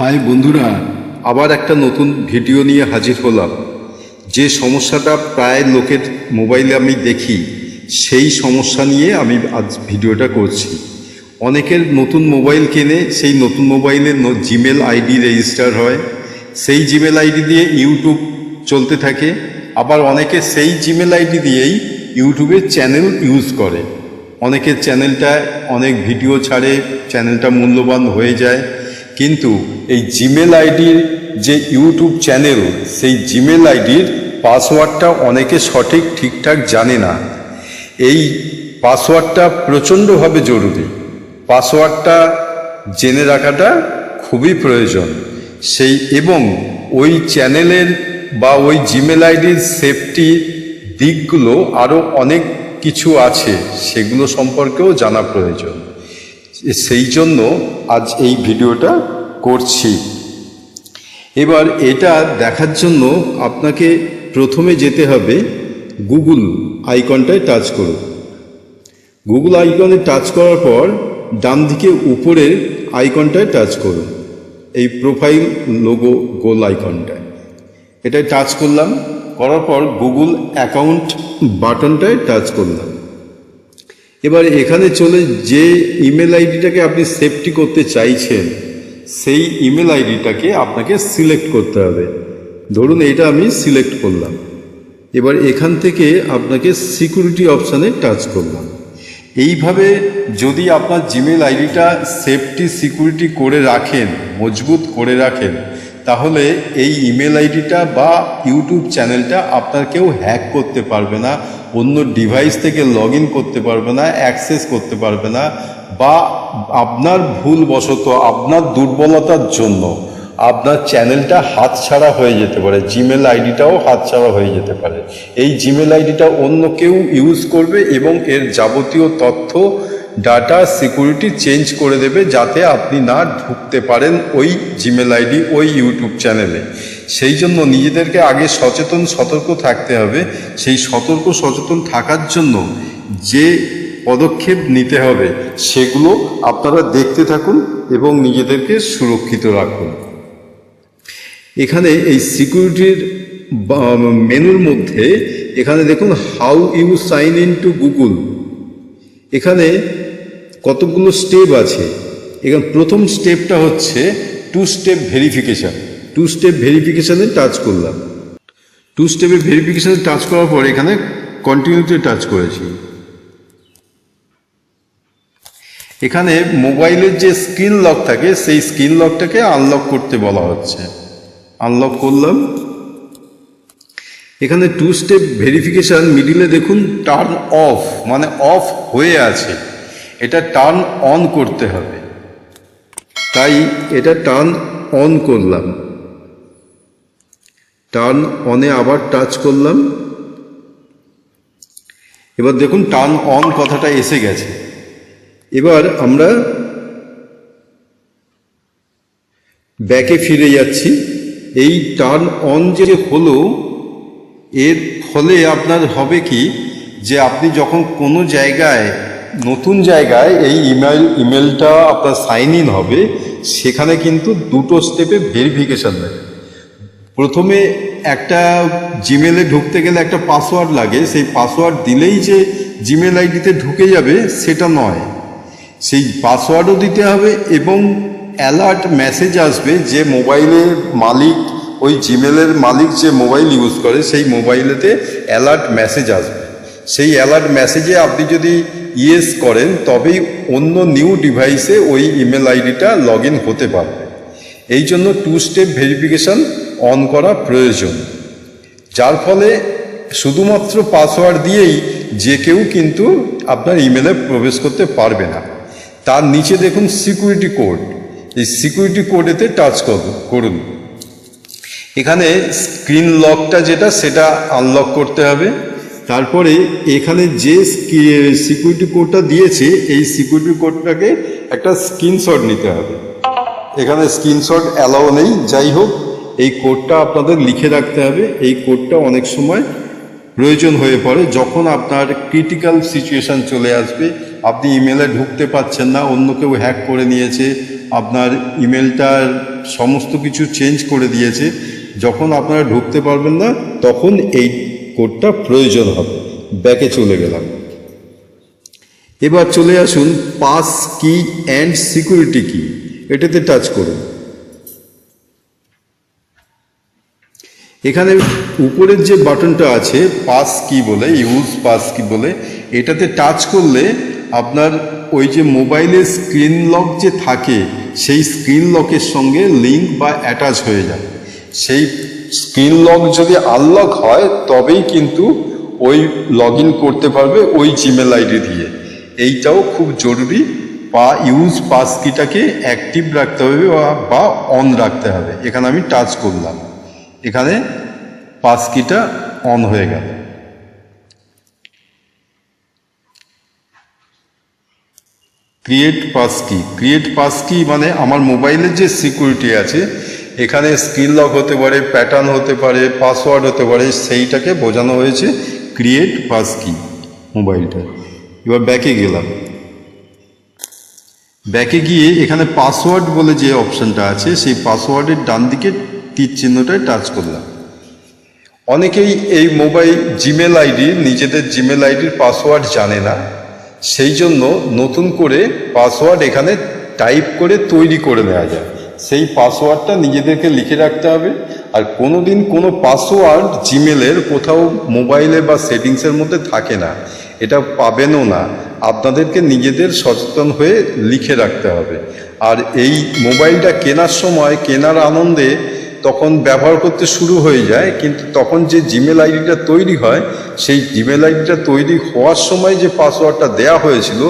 High বন্ধুরা, আবার একটা নতুন ভিডিও নিয়ে হাজির হলাম। যে সমস্যাটা প্রায় লোকের মোবাইলে আমি দেখি, সেই সমস্যা নিয়ে আমি আজ ভিডিওটা করছি। অনেকের নতুন মোবাইল কেনে, সেই নতুন মোবাইলে জিমেল আইডি রেজিস্টার হয়। সেই জিমেল আইডি দিয়ে ইউটিউব চলতে থাকে। আবার অনেকে সেই জিমেল আইডি দিয়েই ইউটিউবের চ্যানেল ইউজ করে। অনেকের চ্যানেলটা অনেক ভিডিও ছাড়ে, চ্যানেলটা মূল্যবান হয়ে যায়। কিন্তু এই জিমেল আইডির যে ইউটিউব চ্যানেল সেই জিমেল আইডির পাসওয়ার্ডটা অনেকে সঠিক, ঠিকঠাক জানে না। এই পাসওয়ার্ডটা প্রচণ্ডভাবে জরুরি। পাসওয়ার্ডটা জেনে রাখাটা খুবই প্রয়োজন। সেই এবং ওই চ্যানেলের বা ওই জিমেল আইডির সেফটি দিকগুলো আরও অনেক কিছু আছে, সেগুলো সম্পর্কেও জানা প্রয়োজন। সেই জন্য আজ এই ভিডিওটা করছি। এবার এটা দেখার জন্য আপনাকে প্রথমে যেতে হবে গুগল আইকনটায় টাচ করুন। গুগল আইকনে টাচ করার পর ডান দিকে উপরের আইকনটায় টাচ করুন। এই প্রোফাইল লোগো গোল আইকনটায়। এটায় টাচ করলাম, করার পর গুগল অ্যাকাউন্ট বাটনটায় টাচ করলাম। এবার এখানে চলে যে ইমেল আইডিটাকে আপনি সেফটি করতে চাইছেন, সেই ইমেল আইডিটাকে আপনাকে সিলেক্ট করতে হবে। ধরুন এটা আমি সিলেক্ট করলাম। এবার এখান থেকে আপনাকে সিকিউরিটি অপশানে টাচ করলাম। এইভাবে যদি আপনার জিমেল আইডিটা সেফটি সিকিউরিটি করে রাখেন, মজবুত করে রাখেন, তাহলে এই ইমেল আইডিটা বা ইউটিউব চ্যানেলটা আপনার কেউ হ্যাক করতে পারবে না। অন্য ডিভাইস থেকে লগ করতে পারবে না অ্যাক্সেস করতে পারবে না, বা আপনার ভুলবশত, আপনার দুর্বলতার জন্য আপনার চ্যানেলটা হাতছাড়া হয়ে যেতে পারে জিমেল আইডিটাও হাতছাড়া হয়ে যেতে পারে। এই জিমেল আইডিটা অন্য কেউ ইউজ করবে এবং এর যাবতীয় তথ্য ডাটা সিকিউরিটি চেঞ্জ করে দেবে যাতে আপনি না ঢুকতে পারেন ওই জিমেল আইডি ওই ইউটিউব চ্যানেলে সেই জন্য নিজেদেরকে আগে সচেতন, সতর্ক থাকতে হবে। সেই সতর্ক, সচেতন থাকার জন্য যে পদক্ষেপ নিতে হবে, সেগুলো আপনারা দেখতে থাকুন এবং নিজেদেরকে সুরক্ষিত রাখুন। এখানে এই সিকিউরিটির মেনুর মধ্যে এখানে দেখুন, how you sign in to Google. এখানে কতগুলো স্টেপ আছে। এখানে প্রথম স্টেপটা হচ্ছে two step verification. Two step ভেরিফিকেশানে touch করলাম। টু স্টেপে ভেরিফিকেশানে টাচ করার পর এখানে কন্টিনিউতে টাচ করেছি। এখানে মোবাইলের যে স্ক্রিন লক থাকে, সেই স্ক্রিন লকটাকে আনলক করতে বলা হচ্ছে। আনলক করলাম। এখানে টু স্টেপ ভেরিফিকেশান মিডিলে দেখুন টার্ন অফ মানে অফ হয়ে আছে। এটা টার্ন অন করতে হবে। তাই এটা টার্ন অন করলাম। টার্ন অনে আবার টাচ করলাম। এবার দেখুন টার্ন অন কথাটা এসে গেছে। এবার আমরা ব্যাকে ফিরে যাচ্ছি। এই টার্ন অন যে হলো, এর ফলে আপনার হবে কি, যে আপনি যখন কোনো জায়গায়, নতুন জায়গায় এই ইমেল ইমেলটা আপনার সাইন ইন হবে, সেখানে কিন্তু দুটো স্টেপে ভেরিফিকেশান লাগে। প্রথমে একটা জিমেলে ঢুকতে গেলে একটা পাসওয়ার্ড লাগে। সেই পাসওয়ার্ড দিলেই যে জিমেল আইডিতে ঢুকে যাবে, সেটা নয়। সেই পাসওয়ার্ডও দিতে হবে এবং অ্যালার্ট মেসেজ আসবে যে মোবাইলের মালিক, ওই জিমেলের মালিক যে মোবাইল ইউজ করে, সেই মোবাইলেতে অ্যালার্ট মেসেজ আসবে। সেই অ্যালার্ট মেসেজে আপনি যদি ইয়েস করেন, তবেই অন্য নিউ ডিভাইসে ওই ইমেল আইডিটা লগ হতে পারবে। এই জন্য টু স্টেপ ভেরিফিকেশান অন করা প্রয়োজন। যার ফলে শুধুমাত্র পাসওয়ার্ড দিয়েই যে কেউ কিন্তু আপনার ইমেলে প্রবেশ করতে পারবে না। তার নিচে দেখুন সিকিউরিটি কোড এই সিকিউরিটি কোডেতে টাচ করুন এখানে স্ক্রিন লকটা যেটা, সেটা আনলক করতে হবে। তারপরে এখানে যে সিকিউরিটি কোডটা দিয়েছে, এই সিকিউরিটি কোডটাকে একটা স্ক্রিনশট নিতে হবে। এখানে স্ক্রিনশট অ্যালাউ নেই। যাই হোক এই কোডটা আপনাদের লিখে রাখতে হবে। এই কোডটা অনেক সময় প্রয়োজন হয়ে পড়ে। যখন আপনার ক্রিটিক্যাল সিচুয়েশান চলে আসবে, আপনি ইমেলে ঢুকতে পারছেন না, অন্য কেউ হ্যাক করে নিয়েছে, আপনার ইমেলটার সমস্ত কিছু চেঞ্জ করে দিয়েছে, যখন আপনারা ঢুকতে পারবেন না, তখন এই কোডটা প্রয়োজন হবে। ব্যাকে চলে গেলাম। এবার চলে আসুন পাস কি অ্যান্ড সিকিউরিটি কি এটাতে টাচ করুন। এখানে উপরের যে বাটনটা আছে, পাস কি বলে, ইউজ পাস কি বলে, এটাতে টাচ করলে আপনার ওই যে মোবাইলের স্ক্রিন লক যে থাকে, সেই স্ক্রিন লকের সঙ্গে লিঙ্ক বা অ্যাটাচ হয়ে যায়। সেই স্ক্রিন লক যদি আনলক হয়, তবেই কিন্তু ওই লগ করতে পারবে ওই জিমেল আইডি দিয়ে। এইটাও খুব জরুরি বা ইউজ পাস কিটাকে অ্যাক্টিভ রাখতে হবে বা অন রাখতে হবে। এখানে আমি টাচ করলাম। এখানে পাস কিটা অন হয়ে গেল। ক্রিয়েট পাস কি ক্রিয়েট পাস কি মানে আমার মোবাইলের যে সিকিউরিটি আছে, এখানে স্ক্রিন লক হতে পারে প্যাটার্ন হতে পারে পাসওয়ার্ড হতে পারে, সেইটাকে বোঝানো হয়েছে ক্রিয়েট পাস কি মোবাইলটা এবার ব্যাকে গেলাম। ব্যাকে গিয়ে এখানে পাসওয়ার্ড বলে যে অপশনটা আছে, সেই পাসওয়ার্ডের ডান দিকে তীর চিহ্নটায় টাচ করলাম। অনেকেই এই মোবাইল জিমেল আইডি নিজেদের জিমেল আইডির পাসওয়ার্ড জানে না। সেই জন্য নতুন করে পাসওয়ার্ড এখানে টাইপ করে তৈরি করে নেওয়া যায়। সেই পাসওয়ার্ডটা নিজেদেরকে লিখে রাখতে হবে। আর কোনো দিন কোনো পাসওয়ার্ড জিমেলের কোথাও মোবাইলে বা সেটিংসের মধ্যে থাকে না। এটা পাবেনও না। আপনাদেরকে নিজেদের সচেতন হয়ে লিখে রাখতে হবে। আর এই মোবাইলটা কেনার সময়, কেনার আনন্দে তখন ব্যবহার করতে শুরু হয়ে যায়, কিন্তু তখন যে জিমেল আইডিটা তৈরি হয়, সেই জিমেল আইডিটা তৈরি হওয়ার সময় যে পাসওয়ার্ডটা দেয়া হয়েছিল,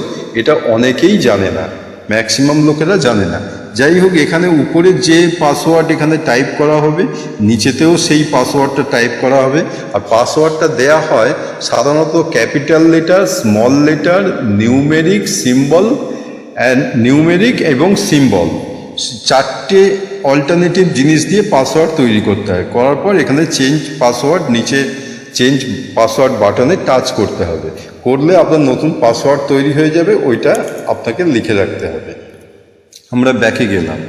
এটা অনেকেই জানে না ম্যাক্সিমাম লোকেরা জানে না। যাই হোক, এখানে উপরে যে পাসওয়ার্ড এখানে টাইপ করা হবে, নিচেতেও সেই পাসওয়ার্ডটা টাইপ করা হবে। আর পাসওয়ার্ডটা দেয়া হয় সাধারণত capital letter small letter numeric symbol and numeric এবং সিম্বল চারটে অল্টারনেটিভ জিনিস দিয়ে পাসওয়ার্ড তৈরি করতে হয়। করার পর এখানে চেঞ্জ পাসওয়ার্ড নিচে চেঞ্জ পাসওয়ার্ড বাটনে টাচ করতে হবে। করলে আপনার নতুন পাসওয়ার্ড তৈরি হয়ে যাবে, ওইটা আপনাকে লিখে রাখতে হবে। আমরা ব্যাকে গেলাম।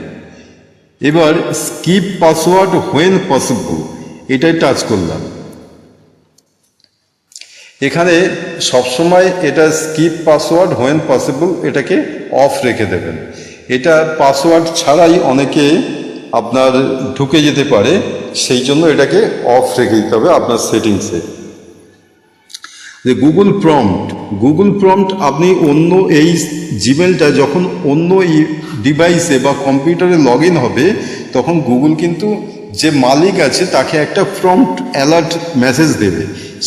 এবার স্কিপ পাসওয়ার্ড হোয়েন পসিবল এটাই টাচ করলাম। এখানে সবসময় এটা স্কিপ পাসওয়ার্ড হোয়েন পসিবল এটাকে অফ রেখে দেবেন। এটা পাসওয়ার্ড ছাড়াই অনেকে আপনার ঢুকে যেতে পারে, সেই জন্য এটাকে অফ রেখে দিতে হবে আপনার সেটিংসে যে গুগল প্রম্পট গুগল প্রম্পট আপনি অন্য এই জিমেলটা যখন অন্য ডিভাইসে বা কম্পিউটারে লগ হবে, তখন গুগল কিন্তু যে মালিক আছে তাকে একটা প্রম্পট অ্যালার্ট মেসেজ দেবে।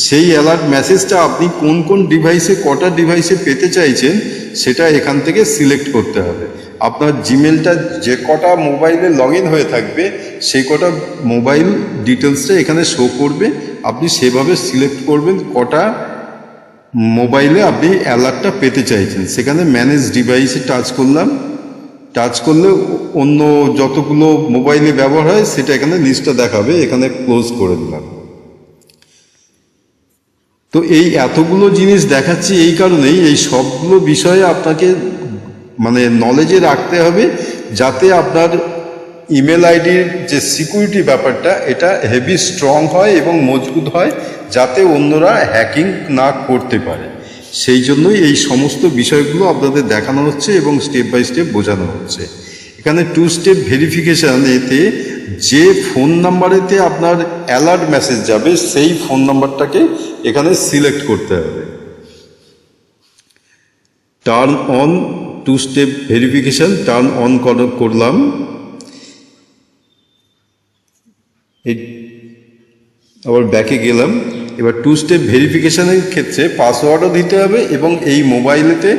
সেই অ্যালার্ট মেসেজটা আপনি কোন কোন ডিভাইসে কটা ডিভাইসে পেতে চাইছেন, সেটা এখান থেকে সিলেক্ট করতে হবে। আপনার জিমেলটা যে কটা মোবাইলে লগ হয়ে থাকবে, সেই কটা মোবাইল ডিটেলসটা এখানে শো করবে। আপনি সেভাবে সিলেক্ট করবেন কটা মোবাইলে আপনি অ্যালার্টটা পেতে চাইছেন। সেখানে ম্যানেজ ডিভাইসে টাচ করলাম। টাচ করলে অন্য যতগুলো মোবাইলে ব্যবহার হয়, সেটা এখানে লিস্টটা দেখাবে। এখানে ক্লোজ করে দিলাম। তো এই এতগুলো জিনিস দেখাচ্ছি এই কারণেই এই সবগুলো বিষয়ে আপনাকে মানে নলেজে রাখতে হবে যাতে আপনার ইমেল আইডির যে সিকিউরিটি ব্যাপারটা, এটা হেভি স্ট্রং হয় এবং মজবুত হয় যাতে অন্যরা হ্যাকিং না করতে পারে। সেই জন্যই এই সমস্ত বিষয়গুলো আপনাদের দেখানো হচ্ছে এবং স্টেপ বাই স্টেপ বোঝানো হচ্ছে। এখানে টু স্টেপ ভেরিফিকেশান এতে যে ফোন নাম্বারেতে আপনার অ্যালার্ট মেসেজ যাবে, সেই ফোন নাম্বারটাকে এখানে সিলেক্ট করতে হবে। Turn on two step verification turn on করলাম। আবার ব্যাকে গেলাম। এবার টু স্টেপ ভেরিফিকেশানের ক্ষেত্রে পাসওয়ার্ডও দিতে হবে এবং এই মোবাইলেতে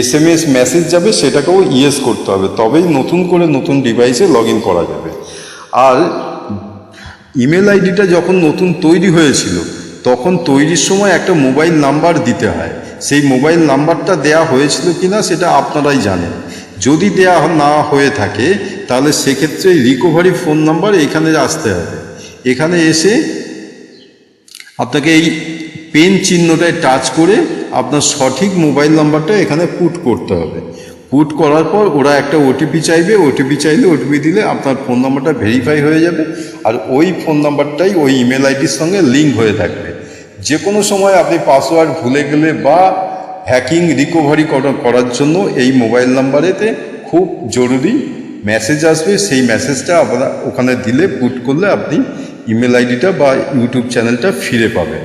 এস এম এস মেসেজ যাবে, সেটাকেও ইয়েস করতে হবে। তবেই নতুন করে নতুন ডিভাইসে লগ করা যাবে। আর ইমেল আইডিটা যখন নতুন তৈরি হয়েছিল, তখন তৈরির সময় একটা মোবাইল নাম্বার দিতে হয়। সেই মোবাইল নাম্বারটা দেয়া হয়েছিল কিনা সেটা আপনারাই জানেন। যদি দেয়া না হয়ে থাকে, তাহলে সেক্ষেত্রে রিকভারি ফোন নাম্বার এখানে আসতে হবে। এখানে এসে আপনাকে এই পেন চিহ্নটায় টাচ করে আপনার সঠিক মোবাইল নাম্বারটা এখানে পুট করতে হবে। পুট করার পর ওরা একটা ওটিপি চাইবে। ওটিপি চাইলে ওটিপি দিলে আপনার ফোন নাম্বারটা ভেরিফাই হয়ে যাবে। আর ওই ফোন নাম্বারটাই ওই ইমেল আইডির সঙ্গে লিঙ্ক হয়ে থাকবে। যে কোনো সময় আপনি পাসওয়ার্ড ভুলে গেলে বা হ্যাকিং রিকভারি করার জন্য এই মোবাইল নাম্বারেতে খুব জরুরি মেসেজ আসবে। সেই মেসেজটা আপনার ওখানে দিলে পুট করলে আপনি ইমেল আইডিটা বা ইউটিউব চ্যানেলটা ফিরে পাবেন।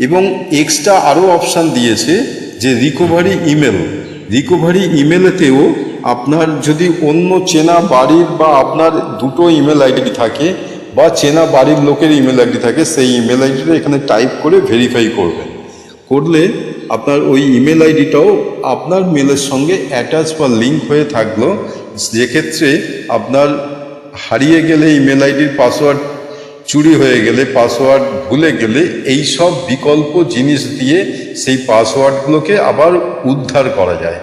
এবং এক্সট্রা আরও অপশান দিয়েছে যে রিকভারি ইমেল রিকভারি ইমেলেতেও আপনার যদি অন্য চেনা বাড়ির বা আপনার দুটো ইমেল আইডি থাকে বা চেনা বাড়ির লোকের ইমেল আইডি থাকে, সেই ইমেল আইডিটা এখানে টাইপ করে ভেরিফাই করবেন। করলে আপনার ওই ইমেল আইডিটাও আপনার মেলের সঙ্গে অ্যাটাচ বা লিঙ্ক হয়ে থাকল। যেক্ষেত্রে আপনার হারিয়ে গেলে ইমেল আইডির পাসওয়ার্ড চুরি হয়ে গেলে পাসওয়ার্ড ভুলে গেলে এই সব বিকল্প জিনিস দিয়ে সেই পাসওয়ার্ডগুলোকে আবার উদ্ধার করা যায়।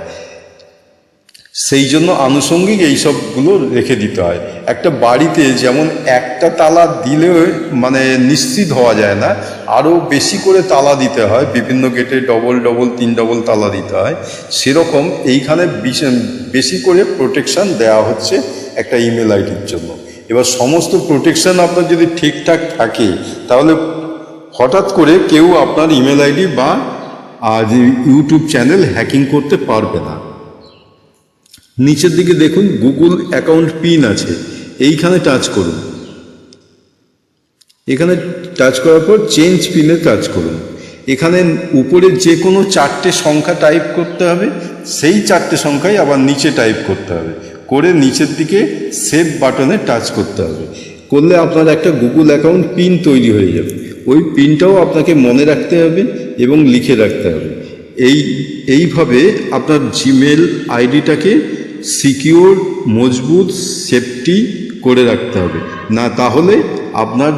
সেই জন্য আনুষঙ্গিক এই সবগুলো রেখে দিতে হয়। একটা বাড়িতে যেমন একটা তালা দিলেও মানে নিশ্চিত হওয়া যায় না আরও বেশি করে তালা দিতে হয়, বিভিন্ন গেটে ডবল ডবল তিন ডবল তালা দিতে হয়। সেরকম এইখানে বেশি করে প্রোটেকশান দেওয়া হচ্ছে একটা ইমেল আইডির জন্য। এবার সমস্ত প্রোটেকশান আপনার যদি ঠিকঠাক থাকে, তাহলে হঠাৎ করে কেউ আপনার ইমেল আইডি বা আর ইউটিউব চ্যানেল হ্যাকিং করতে পারবে না। নিচের দিকে দেখুন গুগল অ্যাকাউন্ট পিন আছে। এইখানে টাচ করুন। এখানে টাচ করার পর চেঞ্জ পিনে টাচ করুন। এখানে উপরে যে কোনো চারটে সংখ্যা টাইপ করতে হবে, সেই চারটে সংখ্যাই আবার নিচে টাইপ করতে হবে। করে নিচের দিকে সেভ বাটনে টাচ করতে হবে। করলে আপনার একটা গুগল অ্যাকাউন্ট পিন তৈরি হয়ে যাবে। ওই পিনটাও আপনাকে মনে রাখতে হবে এবং লিখে রাখতে হবে। এই, এইভাবে আপনার জিমেল আইডিটাকে সিকিউর, মজবুত, সেফটি করে রাখতে হবে। না, তাহলে আপনার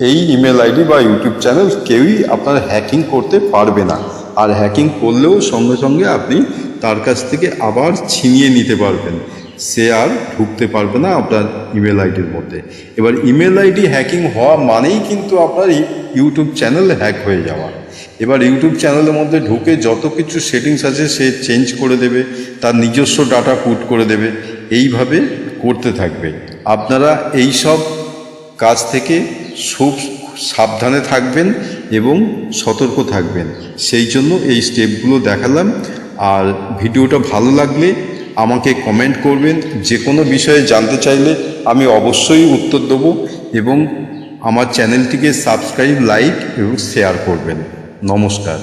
এই ইমেল আইডি বা ইউটিউব চ্যানেল কেউই আপনার হ্যাকিং করতে পারবে না। আর হ্যাকিং করলেও সঙ্গে সঙ্গে আপনি তার কাছ থেকে আবার ছিনিয়ে নিতে পারবেন। সে আর ঢুকতে পারবে না আপনার ইমেল আইডির মধ্যে। এবার ইমেল আইডি হ্যাকিং হওয়া মানেই কিন্তু আপনার ইউটিউব চ্যানেল হ্যাক হয়ে যাওয়া। এবার ইউটিউব চ্যানেলের মধ্যে ঢুকে যত কিছু সেটিংস আছে, সে চেঞ্জ করে দেবে, তার নিজস্ব ডাটা পুট করে দেবে, এইভাবে করতে থাকবে। আপনারা এই সব কাজ থেকে খুব সাবধানে থাকবেন এবং সতর্ক থাকবেন। সেই জন্য এই স্টেপগুলো দেখালাম। আর ভিডিওটা ভালো লাগলে আমাকে কমেন্ট করবেন। যে কোনো বিষয়ে জানতে চাইলে আমি অবশ্যই উত্তর দেবো এবং আমার চ্যানেলটিকে সাবস্ক্রাইব লাইক এবং শেয়ার করবেন। নমস্কার।